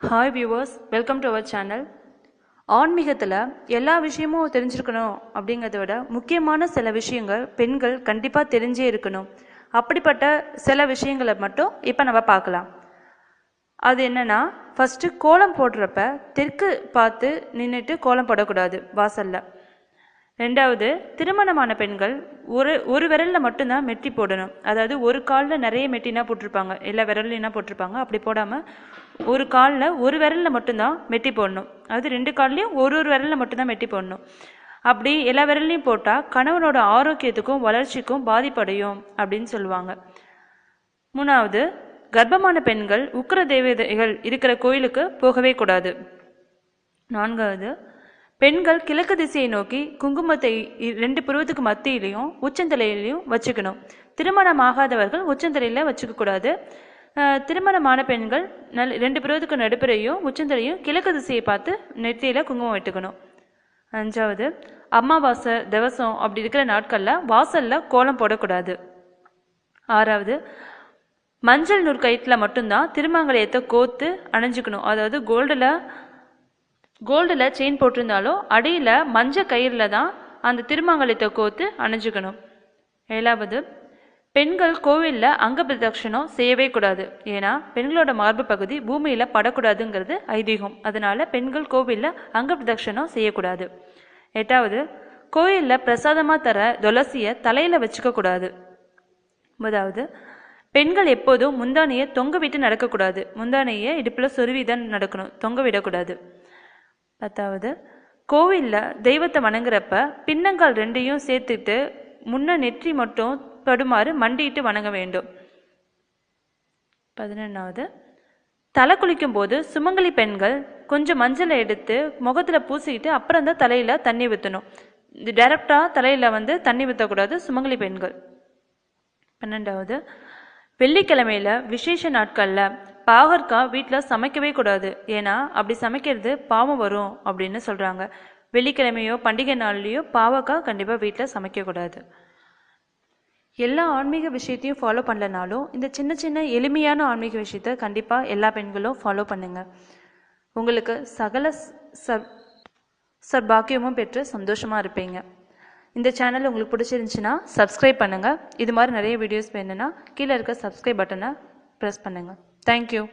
Hi viewers welcome to our channel ஆன்மீகத்தில் எல்லா விஷயமும் தெரிஞ்சிருக்கணும் அப்படிங்கிறத விட முக்கியமான சில விஷயங்கள் பெண்கள் கண்டிப்பாக தெரிஞ்சே இருக்கணும். அப்படிப்பட்ட சில விஷயங்களை மட்டும் இப்போ நம்ம பார்க்கலாம். அது என்னென்னா ஃபஸ்ட்டு கோலம் போடுறப்ப தெற்கு பார்த்து நின்றுட்டு கோலம் போடக்கூடாது வாசலில். ரெண்டாவது திருமணமான பெண்கள் ஒரு ஒரு விரலில் மட்டும்தான் மெட்டி போடணும். அதாவது ஒரு காலில் நிறைய மெட்டினா போட்டிருப்பாங்க. எல்லா விரல்லைனா போட்டிருப்பாங்க. அப்படி போடாமல் ஒரு காலில் ஒரு விரலில் மட்டும்தான் மெட்டி போடணும். அதாவது ரெண்டு கால்லையும் ஒரு ஒரு விரலில் மட்டும்தான் மெட்டி போடணும். அப்படி எல்லா விரல்லையும் போட்டால் கணவனோட ஆரோக்கியத்துக்கும் வளர்ச்சிக்கும் பாதிப்படையும் அப்படின்னு சொல்லுவாங்க. மூணாவது கர்ப்பமான பெண்கள் உக்கிர தேவதைகள் இருக்கிற கோயிலுக்கு போகவே கூடாது. நான்காவது பெண்கள் கிழக்கு திசையை நோக்கி குங்குமத்தை இ- ரெண்டு புருவத்துக்கு மத்தியிலையும் உச்சந்தலையிலையும் வச்சுக்கணும். திருமணம் ஆகாதவர்கள் உச்சந்தலையில் வச்சுக்கக்கூடாது திருமணமான பெண்கள் நல் ரெண்டு புருவத்துக்கு நடுப்புறையும் உச்சந்தலையும் கிழக்கு திசையை பார்த்து நெத்தியில் குங்குமம் விட்டுக்கணும் அஞ்சாவது அமாவாசை திவசம் அப்படி இருக்கிற நாட்களில் வாசலில் கோலம் போடக்கூடாது. ஆறாவது மஞ்சள் நூற்கயிற்றில் மட்டும்தான் திருமாங்கலையத்தை கோத்து அணைஞ்சிக்கணும். அதாவது கோல்டில் கோல்டில் செயின் போட்டிருந்தாலும் அடியில் மஞ்சள் கயிறில் தான் அந்த திருமாங்கல்யத்தை கோத்து அணிஞ்சுக்கணும். ஏழாவது பெண்கள் கோவிலில் அங்க பிரதட்சணம் செய்யவே கூடாது. ஏன்னா பெண்களோட மார்பு பகுதி பூமியில் படக்கூடாதுங்கிறது ஐதீகம். அதனால பெண்கள் கோவிலில் அங்க பிரதட்சணம் செய்யக்கூடாது. எட்டாவது கோயிலில் பிரசாதமாக தர துளசியை தலையில் வச்சுக்கக்கூடாது ஒன்பதாவது பெண்கள் எப்போதும் முந்தானையை தொங்க விட்டு நடக்கக்கூடாது. முந்தானையை இடுப்பில் சொருவி தான் நடக்கணும். தொங்க விடக்கூடாது. பத்தாவது கோவிலில் தெய்வத்தை வணங்குறப்ப பின்னங்கால் ரெண்டையும் சேர்த்துட்டு முன்ன நெற்றி மட்டும் படுமாறு மண்டிட்டு வணங்க வேண்டும். பதினொன்றாவது தலை குளிக்கும் போது சுமங்கலி பெண்கள் கொஞ்சம் மஞ்சளை எடுத்து முகத்தில் பூசிக்கிட்டு அப்புறம் தான் தலையில் தண்ணி ஊற்றணும் இது டைரக்டாக தலையில் வந்து தண்ணி ஊற்றக்கூடாது சுமங்கலி பெண்கள். பன்னெண்டாவது வெள்ளிக்கிழமையில விசேஷ நாட்களில் பாகற்காய் வீட்டில் சமைக்கவே கூடாது. ஏன்னா அப்படி சமைக்கிறது பாவம் வரும் அப்படின்னு சொல்கிறாங்க வெள்ளிக்கிழமையோ பண்டிகை நாள்லேயோ பாவக்காய் கண்டிப்பாக வீட்டில் சமைக்கக்கூடாது எல்லா ஆன்மீக விஷயத்தையும் ஃபாலோ பண்ணலனாலும் இந்த சின்ன சின்ன எளிமையான ஆன்மீக விஷயத்த கண்டிப்பாக எல்லா பெண்களும் ஃபாலோ பண்ணுங்கள் உங்களுக்கு சகல சர் சர்பாக்கியமும் பெற்று சந்தோஷமாக இருப்பீங்க. இந்த சேனல் உங்களுக்கு பிடிச்சிருந்துச்சுன்னா சப்ஸ்கிரைப் பண்ணுங்கள் இது மாதிரி நிறைய வீடியோஸ் வேணும்னா கீழே இருக்க சப்ஸ்கிரைப் பட்டனை ப்ரெஸ் பண்ணுங்கள் Thank you.